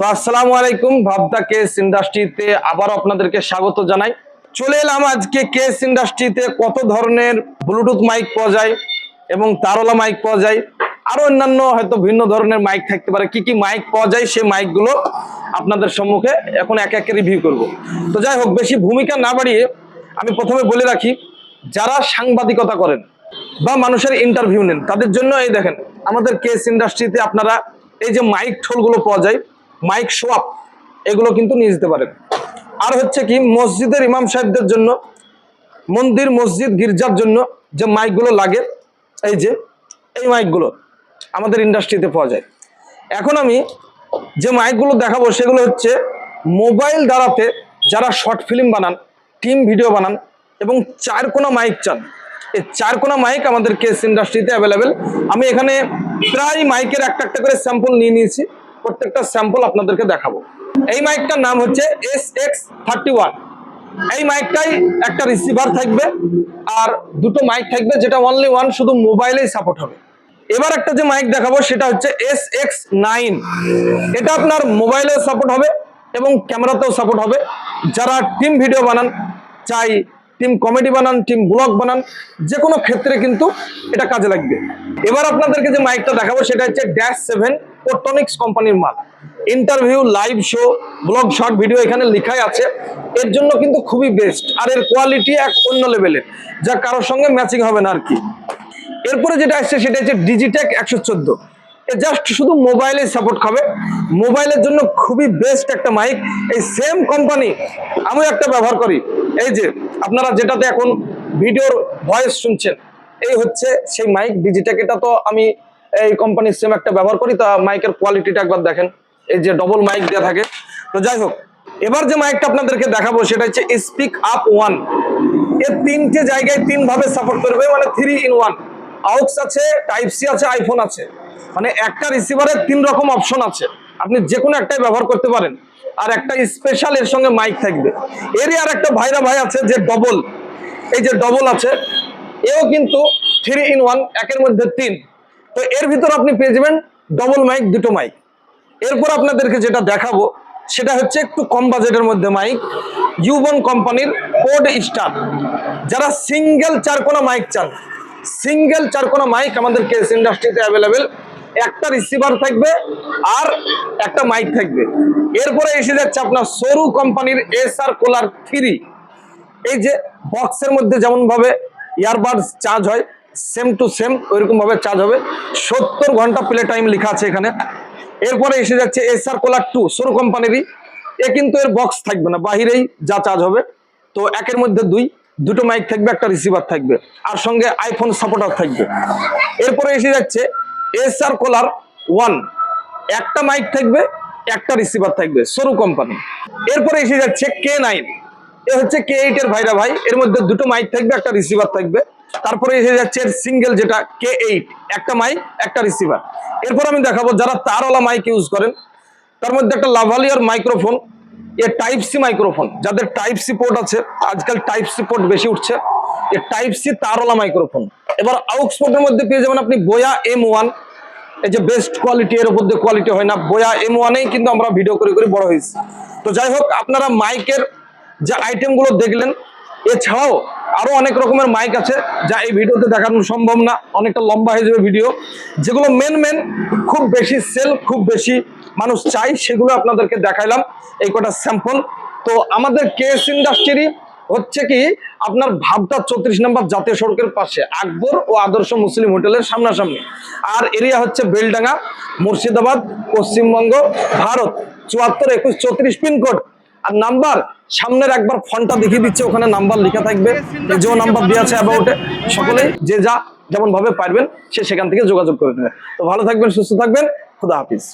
তো আসসালামু আলাইকুম, ভাবদা কেস ইন্ডাস্ট্রিতে আবার আপনাদেরকে স্বাগত জানাই। চলে এলাম আজকে কেস ইন্ডাস্ট্রিতে কত ধরনের ব্লুটুথ মাইক পাওয়া যায় এবং তারলা মাইক পাওয়া যায়। আরও অন্যান্য হয়তো ভিন্ন ধরনের মাইক থাকতে পারে। কি কি মাইক পাওয়া যায় সেই মাইকগুলো আপনাদের সম্মুখে এখন এক এক রিভিউ করব। তো যাই হোক, বেশি ভূমিকা না বাড়িয়ে আমি প্রথমে বলে রাখি, যারা সাংবাদিকতা করেন বা মানুষের ইন্টারভিউ নেন, তাদের জন্য এই দেখেন, আমাদের কেস ইন্ডাস্ট্রিতে আপনারা এই যে মাইক ঠোলগুলো পাওয়া যায় মাইক সোয়াপ এগুলো কিন্তু নিয়ে যেতে পারেন। আর হচ্ছে কি, মসজিদের ইমাম সাহেবদের জন্য, মন্দির, মসজিদ, গির্জার জন্য যে মাইকগুলো লাগে, এই যে, এই মাইকগুলো আমাদের ইন্ডাস্ট্রিতে পাওয়া যায়। এখন আমি যে মাইকগুলো দেখাবো, সেগুলো হচ্ছে মোবাইল দ্বারাতে যারা শর্ট ফিল্ম বানান টিম ভিডিও বানান এবং চার কোনো মাইক চান। এই চার কোনো মাইক আমাদের কেস ইন্ডাস্ট্রিতে অ্যাভেলেবেল আমি এখানে প্রায় মাইকের একটা একটা করে স্যাম্পল নিয়ে নিয়েছি। প্রত্যেকটা স্যাম্পল আপনাদেরকে দেখাবো। এই মাইকটার নাম হচ্ছে এস এক্স থার্টি ওয়ান এই মাইকটাই একটা রিসিভার থাকবে আর দুটো মাইক থাকবে যেটা অনলি ওয়ান শুধু মোবাইলেই সাপোর্ট হবে। এবার একটা যে মাইক দেখাবো সেটা হচ্ছে এস এক্স নাইন এটা আপনার মোবাইলেও সাপোর্ট হবে এবং ক্যামেরাতেও সাপোর্ট হবে। যারা টিম ভিডিও বানান, চাই টিম কমেডি বানান টিম ব্লগ বানান যে কোনো ক্ষেত্রে কিন্তু এটা কাজে লাগবে। এবার আপনাদেরকে যে মাইকটা দেখাবো, সেটা হচ্ছে ড্যাশ সেভেন কোটনিক্স কোম্পানির মাল। Interview live show blog short video এখানে লেখাই আছে। এর জন্য কিন্তু খুবই বেস্ট আর এর কোয়ালিটি এক অন্য লেভেলের যা কারোর সঙ্গে ম্যাচিং হবে না আর কি। এরপরে যেটা আসছে, সেটা হচ্ছে ডিজিটেক একশো চোদ্দ। জাস্ট শুধু মোবাইলে সাপোর্ট খাবে। মোবাইলের জন্য খুবই বেস্ট একটা মাইক এই সেম কোম্পানি আমি একটা ব্যবহার করি। এই যে, আপনারা যেটাতে এখন ভিডিওর ভয়েস শুনছেন, এই হচ্ছে সেই মাইক ডিজিটেক এটা তো আমি এই কোম্পানির সেম একটা ব্যবহার করি, তা মাইকের কোয়ালিটিটা একবার দেখেন। এই যে ডবল মাইক দেওয়া থাকে। তো যাই হোক, এবার যে মাইকটা আপনাদেরকে দেখাবো, সেটা হচ্ছে স্পিক আপ ওয়ানের তিনটে জায়গায় তিনভাবে সাপোর্ট করবে মানে থ্রি ইন ওয়ান আউটস আছে টাইপ সি আছে আইফোন আছে। মানে একটা রিসিভারের তিন রকম অপশন আছে। আপনি যে কোনো একটাই ব্যবহার করতে পারেন। আর একটা স্পেশাল এর সঙ্গে মাইক থাকবে। এরই আর একটা ভাইরা ভাই আছে যে ডবল এই যে ডবল আছে, এও কিন্তু থ্রি ইন ওয়ান একের মধ্যে তিন। তো এর ভিতর আপনি পেয়ে যাবেন ডবল মাইক দুটো মাইক এরপর আপনাদেরকে যেটা দেখাবো, সেটা হচ্ছে একটু কম বাজেটের মধ্যে মাইক ইউবন কোম্পানির কোড স্টার যারা সিঙ্গেল চারকোনা মাইক চান সিঙ্গেল চারকোনা মাইক আমাদের কেস ইন্ডাস্ট্রিতে অ্যাভেলেবেল একটা রিসিভার থাকবে আর একটা মাইক থাকবে। এরপরে এসে যাচ্ছে আপনার সরু কোম্পানির এস আর কোলার থ্রি এই যে বক্সের মধ্যে যেমন ভাবে ইয়ারবাডস চার্জ হয় সেম টু সেম ওইরকম ভাবে চার্জ হবে। সত্তর ঘণ্টা প্লে টাইম লেখা আছে এখানে। এরপরে এসে যাচ্ছে এস আর কোলার টু সরু কোম্পানিরই এ কিন্তু এর বক্স থাকবে না, বাহিরেই যা চার্জ হবে। তো একের মধ্যে দুই, দুটো মাইক থাকবে, একটা রিসিভার থাকবে। আর সঙ্গে আইফোন সাপোর্টার থাকবে। এরপরে এসে যাচ্ছে এস আর কোলার ওয়ান একটা মাইক থাকবে, একটা রিসিভার থাকবে, সরু কোম্পানি এরপরে এসে যাচ্ছে কে নাইন এ হচ্ছে কে এইট এর ভাইরা ভাই, এর মধ্যে দুটো মাইক থাকবে, একটা রিসিভার থাকবে। তারপরে এসে যাচ্ছে সিঙ্গেল যেটা কে এইট একটা মাইক একটা রিসিভার এরপর আমি দেখাবো যারা তারওয়ালা মাইক ইউজ করেন। তার মধ্যে একটা লাভালিয়ার মাইক্রোফোন এ টাইপ সি মাইক্রোফোন যাদের টাইপ সি পোর্ট আছে, আজকাল টাইপ সি পোর্ট বেশি উঠছে, এ টাইপ সি তারওয়ালা মাইক্রোফোন এবার আউক্স পোর্টের মধ্যে পেয়ে যাবেন আপনি বোয়া এম ওয়ান এই যে বেস্ট কোয়ালিটি এর উপর দিয়ে কোয়ালিটি হয় না। বোয়া এম ওয়ানেই কিন্তু আমরা ভিডিও করে করে বড় হয়েছি। তো যাই হোক, আপনারা মাইকের যে আইটেমগুলো দেখলেন, এছাড়াও আরও অনেক রকমের মাইক আছে যা এই ভিডিওতে দেখানো সম্ভব না। অনেকটা লম্বা হয়ে যাবে ভিডিও যেগুলো মেন মেন খুব বেশি সেল খুব বেশি মানুষ চাই সেগুলো আপনাদেরকে দেখাইলাম। এই কটা স্যাম্পল তো আমাদের কেএস ইন্ডাস্ট্রি হচ্ছে কি, আপনার ভাবটা চৌত্রিশ নম্বর জাতীয় সড়কের পাশে, আকবর ও আদর্শ মুসলিম হোটেলের সামনাসামনি। আর এরিয়া হচ্ছে বেলডাঙ্গা, মুর্শিদাবাদ, পশ্চিমবঙ্গ, ভারত, চুয়াত্তর, একুশ, চৌত্রিশ পিনকোড। আর নাম্বার, সামনের একবার ফোনটা দেখিয়ে দিচ্ছে, ওখানে নাম্বার লেখা থাকবে যে নাম্বার দেওয়া আছে অ্যাবাউটে সকলেই যে যা যেমন ভাবে পারবেন, সে সেখান থেকে যোগাযোগ করে নেবে। তো ভালো থাকবেন, সুস্থ থাকবেন, খুদা হাফিজ।